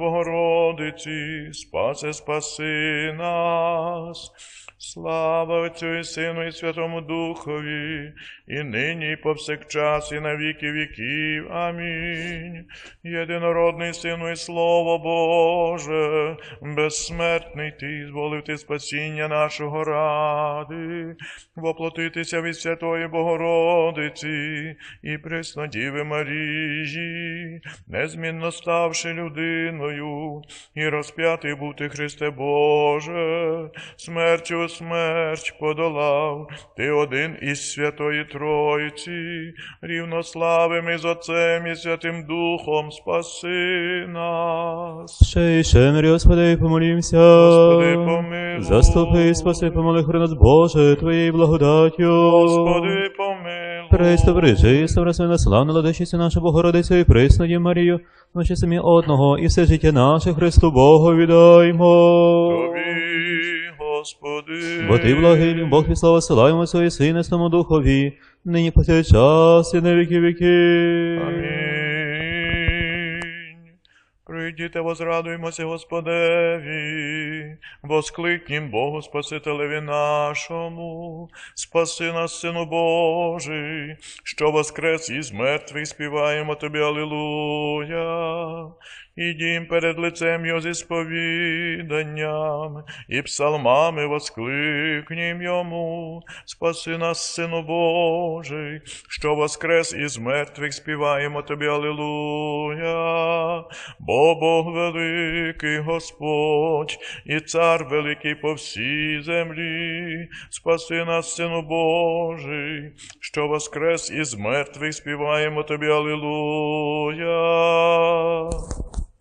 bahar Богородиці, спасе, спаси нас. Слава Отцю і Сину і Святому Духові, і нині, і повсякчас, і на віки віків. Амінь. Єдинородний Сину і Слово Боже, безсмертний Ти, зволив Ти спасіння нашого ради, воплотитися від Святої Богородиці і Преснодіви Марії, незмінно ставши людиною, і розп'ятий бути Христе Боже, смертю смерть подолав, Ти один із Святої Тройці, рівнославим із Отцем і Святим Духом спаси нас. Ще і ще мирі, Господи, помолімся. Господи, помилуй. Заступи, спаси, помоли, храни нас, Боже, Твоєю благодаттю. Господи, помилуй. Христо, бережи, славна славна ладичиця наша Богородиця і присноді Марію, наші самі одного, і все життя наше Христу Богу віддаймо. Тобі, Господи. Бо ти благий, Бог і слава силаємо своє Сина, Святому Духові, нині по цей час і на віки віки. Амінь. Прийдіте, возрадуємося Господеві, воскликнім Богу Спасителеві нашому, спаси нас, Сину Божий, що воскрес із мертвих співаємо Тобі, Алілуя. Ідім перед лицем Його зі сповіданням і псалмами воскликнім Йому, спаси нас, Сину Божий, що воскрес із мертвих співаємо Тобі, Алілуя. Бо Бог великий Господь, і цар великий по всій землі, спаси нас, Сину Божий, що воскрес із мертвих співаємо Тобі, Алілуя.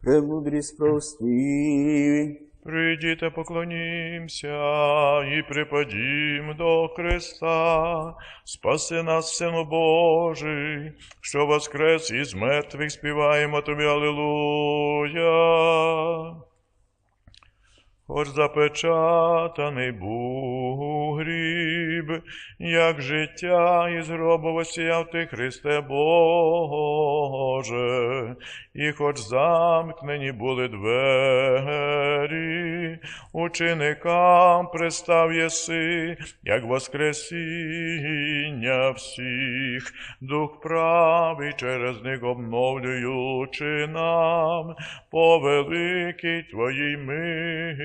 Премудрість прости, Прийдіте, поклонімся і припадім до Христа, спаси нас, Сину Божий, що воскрес із мертвих співаємо Тобі, Алілуя. Хоч запечатаний був гріб, як життя із гробу восіяв ти, Христе Боже, і хоч замкнені були двері, ученикам пристав єси, як воскресіння всіх, дух правий через них обновлюючи нам по великій Твоїй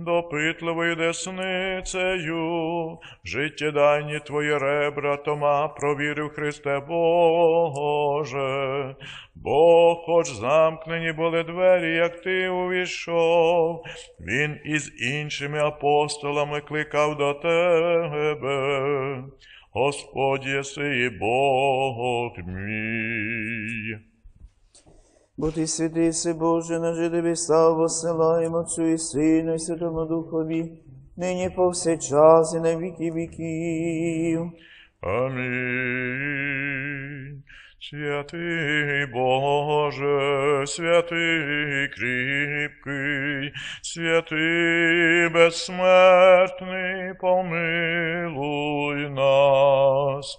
Допитливою десницею, життєдайні твої ребра, Тома провірив Христе Боже, бо хоч замкнені були двері, як ти увійшов, він із іншими апостолами кликав до тебе. Господь єси і Бог мій. Бо ти святий си Боже, на житові славу посилаємо Отцю і Сину, і Святому Духові, нині повсякчас і на віки віків. Амінь. Святий Боже, святий кріпкий, святий безсмертний, помилуй нас.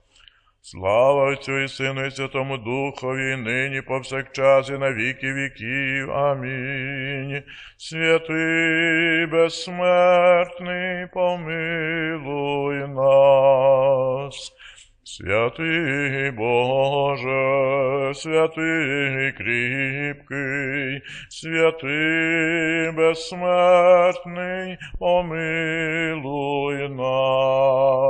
Слава Отцю і Сину, і Святому Духові, нині повсякчас і на віки віків. Амінь. Святий безсмертний, помилуй нас. Святий Боже, святий кріпкий, святий безсмертний, помилуй нас.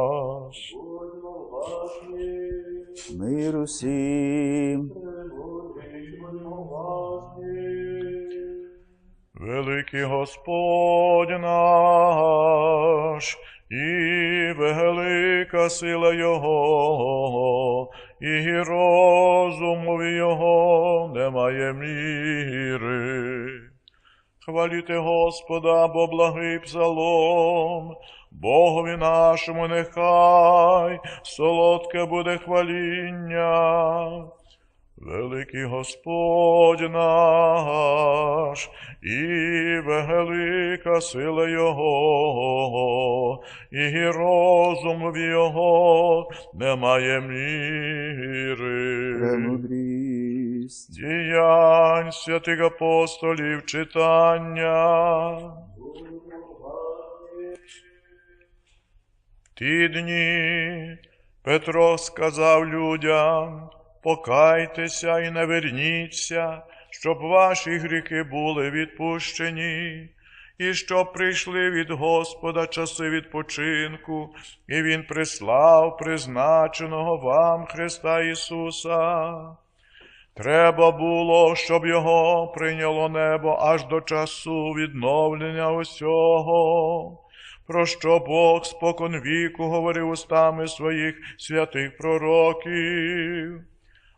Мир усім. Великий Господь наш, і велика сила Його, і розумові Його немає міри. Хваліте Господа, бо благий псалом, Богові нашому нехай солодке буде хваління. Великий Господь наш, і велика сила Його, і розум в Його немає міри. Премудрість. Діянь святих апостолів читання. Ті дні Петро сказав людям, покайтеся і не верніться, щоб ваші гріхи були відпущені, і щоб прийшли від Господа часи відпочинку, і Він прислав призначеного вам Христа Ісуса. Треба було, щоб його прийняло небо аж до часу відновлення усього, про що Бог спокон віку говорив устами своїх святих пророків.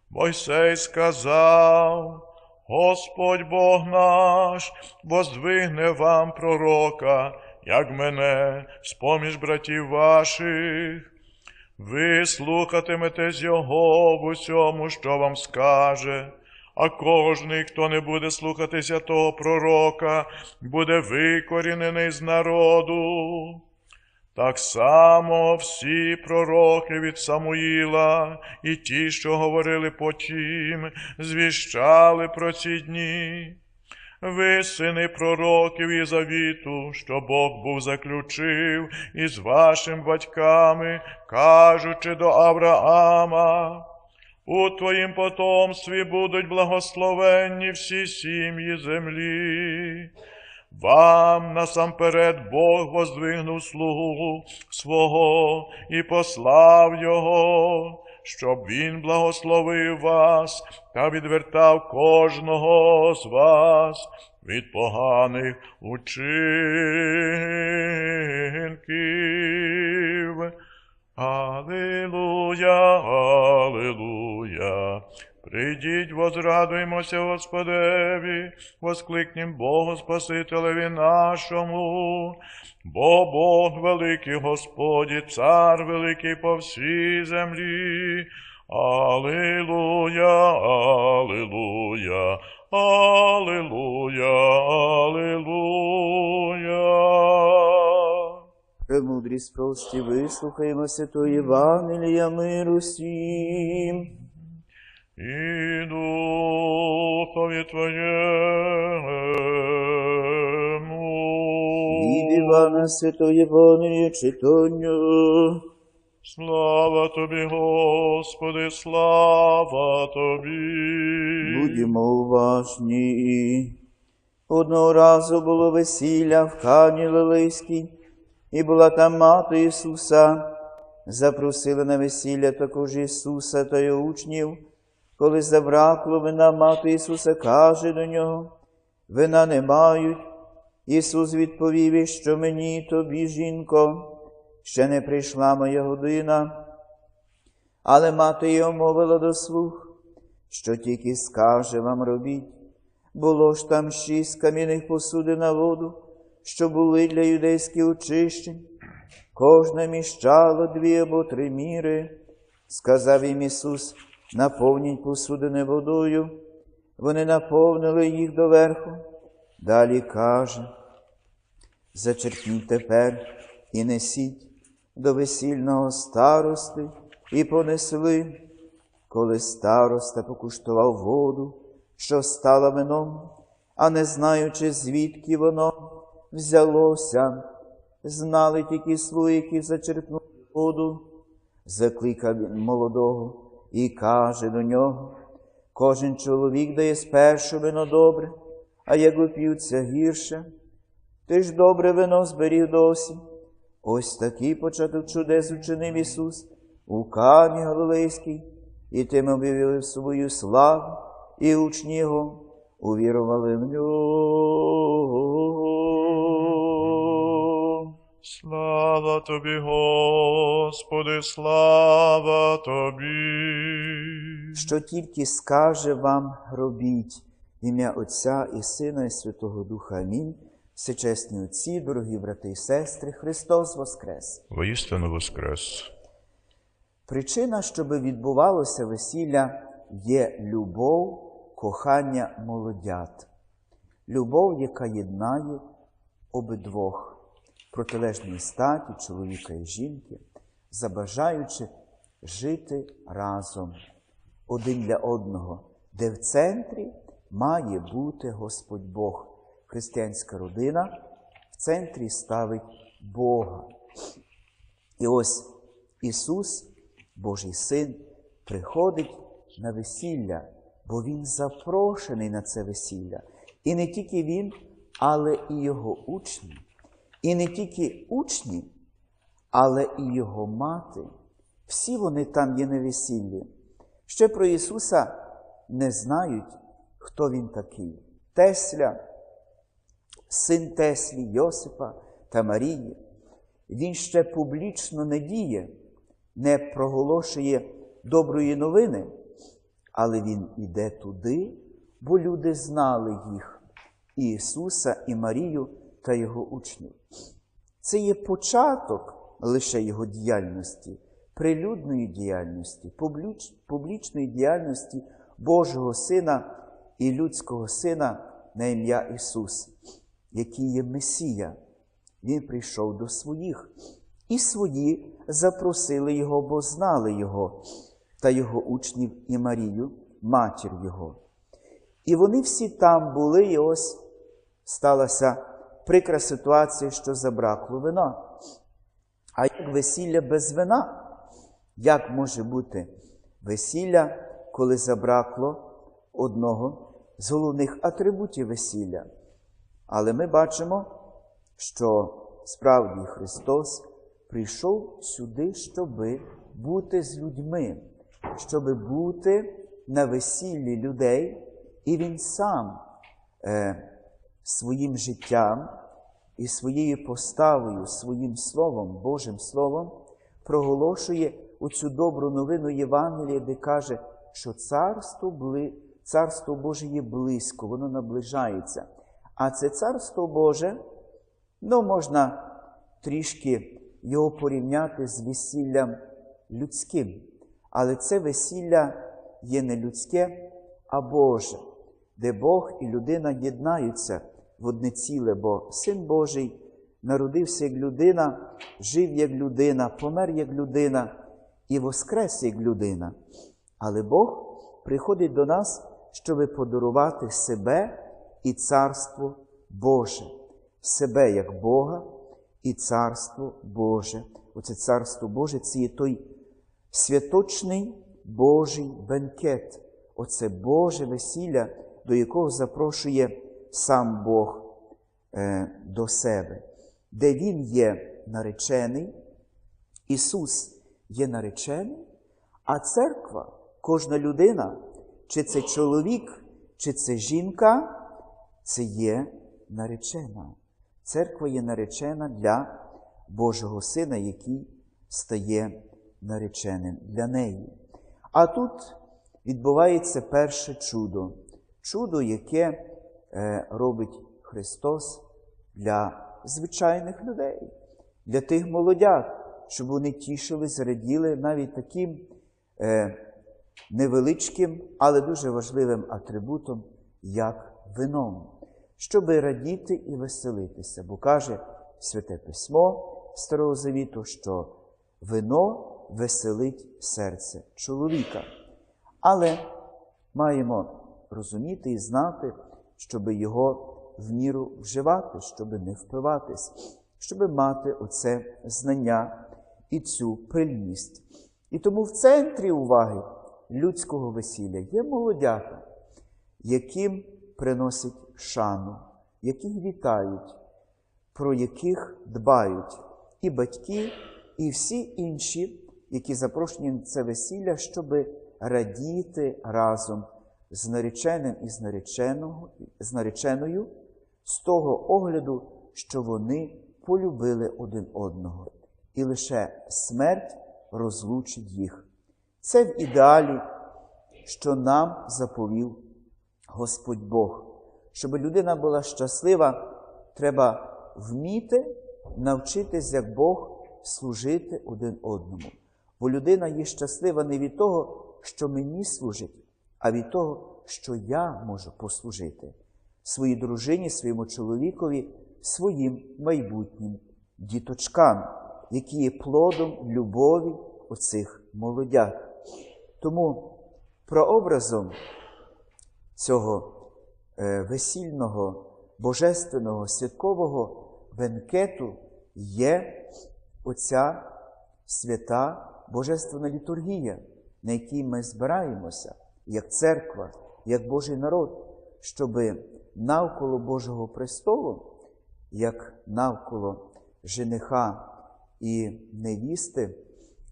Мойсей сказав, Господь Бог наш, воздвигне вам пророка, як мене, з-поміж братів ваших. Ви слухатимете з його в усьому, що вам скаже, а кожний, хто не буде слухатися того пророка, буде викорінений з народу. Так само всі пророки від Самуїла і ті, що говорили потім, звіщали про ці дні. Ви, сини пророків і завіту, що Бог був заключив із вашими батьками, кажучи до Авраама, у твоїм потомстві будуть благословенні всі сім'ї землі. Вам насамперед Бог воздвигнув слугу свого і послав його, щоб він благословив вас та відвертав кожного з вас від поганих учинків. Аллилуйя, Алілуя. Прийдіть, возрадуймося Господеві, воскликнем Богу Спасителеві нашому, бо Бог великий Господі, Цар великий по всій землі. Алілуя, Алілуя, Алілуя, Алілуя. Премудрість прості, вислухаймо святої Євангелія миру всім. І духові Твоєму. Від Івана Святого Євангелія читання. Слава Тобі, Господи, слава Тобі. Будьмо уважні. Одного разу було весілля в Хані Лилийській, і була там мати Ісуса. Запросили на весілля також Ісуса та його учнів. Коли забракло вина, мати Ісуса каже до нього, вина не мають. Ісус відповів, що мені тобі, жінко, ще не прийшла моя година. Але мати його мовила до слух, що тільки скаже вам робіть. Було ж там шість кам'яних посудин на воду, що були для юдейських очищень. Кожне міщало дві або три міри. Сказав їм Ісус, наповніть посудини водою. Вони наповнили їх доверху. Далі каже, зачерпніть тепер і несіть до весільного старости, і понесли, коли староста покуштував воду, що стала вином, а не знаючи, звідки воно взялося, знали тільки слуги, які зачерпнули воду, закликав він молодого і каже до нього, кожен чоловік дає спершу вино добре, а як вип'ються гірше, ти ж добре вино зберіг досі. Ось такий початок чудес учинив Ісус у Кані Галилейській, і тим об'явив свою славу, і учні Його увірували в нього. Слава тобі, Господи, слава тобі. Що тільки скаже вам, робіть, в ім'я Отця і Сина, і Святого Духа. Амінь. Всечесні отці, дорогі брати і сестри, Христос Воскрес! Воістину воскрес. Причина, щоб відбувалося весілля, є любов, кохання молодят. Любов, яка єднає обидвох протилежної статі, чоловіка і жінки, забажаючи жити разом один для одного, де в центрі має бути Господь Бог. Християнська родина в центрі ставить Бога. І ось Ісус, Божий Син, приходить на весілля, бо Він запрошений на це весілля. І не тільки Він, але і Його учні. І не тільки учні, але і Його мати. Всі вони там є на весіллі. Ще про Ісуса не знають, хто Він такий. Тесля, син Теслі, Йосипа та Марії. Він ще публічно не діє, не проголошує доброї новини, але Він іде туди, бо люди знали їх, і Ісуса, і Марію та Його учнів. Це є початок лише Його діяльності, прилюдної діяльності, публіч, публічної діяльності Божого Сина і людського Сина на ім'я Ісус, який є Месія. Він прийшов до своїх, і свої запросили Його, бо знали Його та Його учнів і Марію, матір Його. І вони всі там були, і ось сталася прикра ситуація, що забракло вина. А як весілля без вина? Як може бути весілля, коли забракло одного з головних атрибутів весілля? Але ми бачимо, що справді Христос прийшов сюди, щоби бути з людьми, щоби бути на весіллі людей, і Він сам е, своїм життям і своєю поставою, своїм Словом, Божим Словом, проголошує оцю добру новину Євангелія, де каже, що царство, царство Боже є близько, воно наближається. А це царство Боже, ну, можна трішки його порівняти з весіллям людським. Але це весілля є не людське, а Боже, де Бог і людина єднаються в одне ціле, бо Син Божий народився як людина, жив як людина, помер як людина і воскрес як людина. Але Бог приходить до нас, щоб подарувати себе і царство Боже, себе як Бога і царство Боже. Оце царство Боже це є той святочний Божий бенкет, оце Боже весілля, до якого запрошує сам Бог е, до себе, де Він є наречений, Ісус є наречений, а церква, кожна людина, чи це чоловік, чи це жінка, це є наречена. Церква є наречена для Божого Сина, який стає нареченим для неї. А тут відбувається перше чудо, чудо, яке робить Христос для звичайних людей, для тих молодят, щоб вони тішились, раділи навіть таким е, невеличким, але дуже важливим атрибутом, як вином, щоб радіти і веселитися, бо каже Святе Письмо Старого Завіту, що вино веселить серце чоловіка. Але маємо розуміти і знати, щоб його в міру вживати, щоб не впиватись, щоб мати оце знання і цю пильність. І тому в центрі уваги людського весілля є молодята, яким приносять шану, яких вітають, про яких дбають і батьки, і всі інші, які запрошені на це весілля, щоб радіти разом з нареченим і з, нареченого, з нареченою, з того огляду, що вони полюбили один одного, і лише смерть розлучить їх. Це в ідеалі, що нам заповів Господь Бог. Щоб людина була щаслива, треба вміти навчитись, як Бог, служити один одному. Бо людина є щаслива не від того, що мені служить, а від того, що я можу послужити своїй дружині, своєму чоловікові, своїм майбутнім діточкам, які є плодом любові оцих молодят. Тому прообразом цього е, весільного, божественного, святкового венкету є оця свята Божественна літургія, на якій ми збираємося, як церква, як Божий народ, щоби навколо Божого престолу, як навколо жениха і невісти,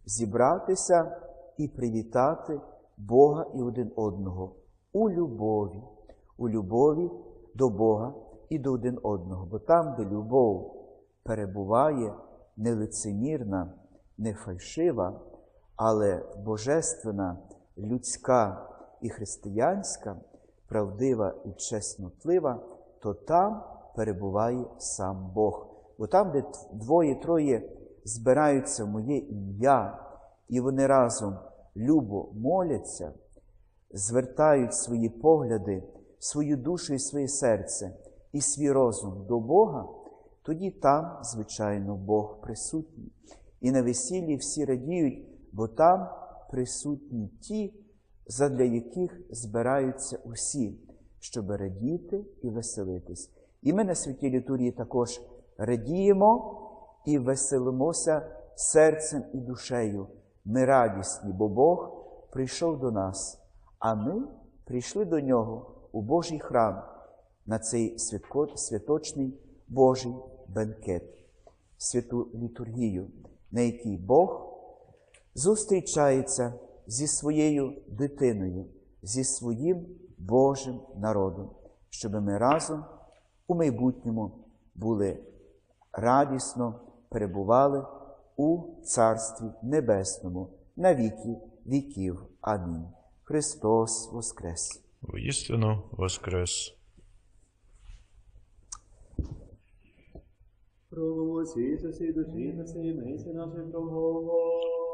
зібратися і привітати Бога і один одного у любові, у любові до Бога і до один одного. Бо там, де любов перебуває, не лицемірна, не фальшива, але божественна, людська і християнська, правдива і чеснотлива, то там перебуває сам Бог. Бо там, де двоє-троє збираються в моє ім'я, і вони разом любо моляться, звертають свої погляди, свою душу і своє серце і свій розум до Бога, тоді там, звичайно, Бог присутній. І на весіллі всі радіють, бо там присутні ті, задля яких збираються усі, щоб радіти і веселитись. І ми на святій літургії також радіємо і веселимося серцем і душею. Ми радісні, бо Бог прийшов до нас, а ми прийшли до Нього у Божий храм на цей святочний Божий бенкет, святу літургію, на якій Бог зустрічається зі своєю дитиною, зі своїм Божим народом, щоб ми разом у майбутньому були радісно перебували у Царстві Небесному на віки віків. Амінь. Христос Воскрес! Воістину воскрес. Проголоси Ісусі душі на сімейці наших промову.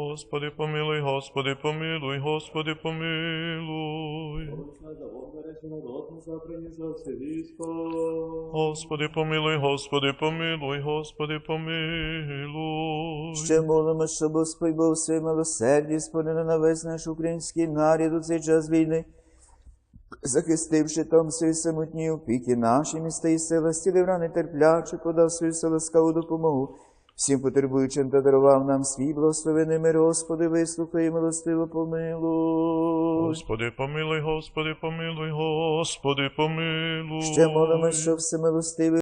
Господи, помилуй, Господи, помилуй, Господи, помилуй. Господи, помилуй, Господи, помилуй, Господи, помилуй. Ще молимо, щоб Господь Бог своє милосерді сподобав на весь наш український нарід у цей час війни, захистивши там свої самотні опіки, наші міста і села, стілив рани терпляче, подав свою ласкаву допомогу. Всім потребуючим та дарував нам свій благословений мир, Господи, вислухай і милостиво помилуй. Господи, помилуй, Господи, помилуй, Господи, помилуй. Ще молимо, все всемилостивий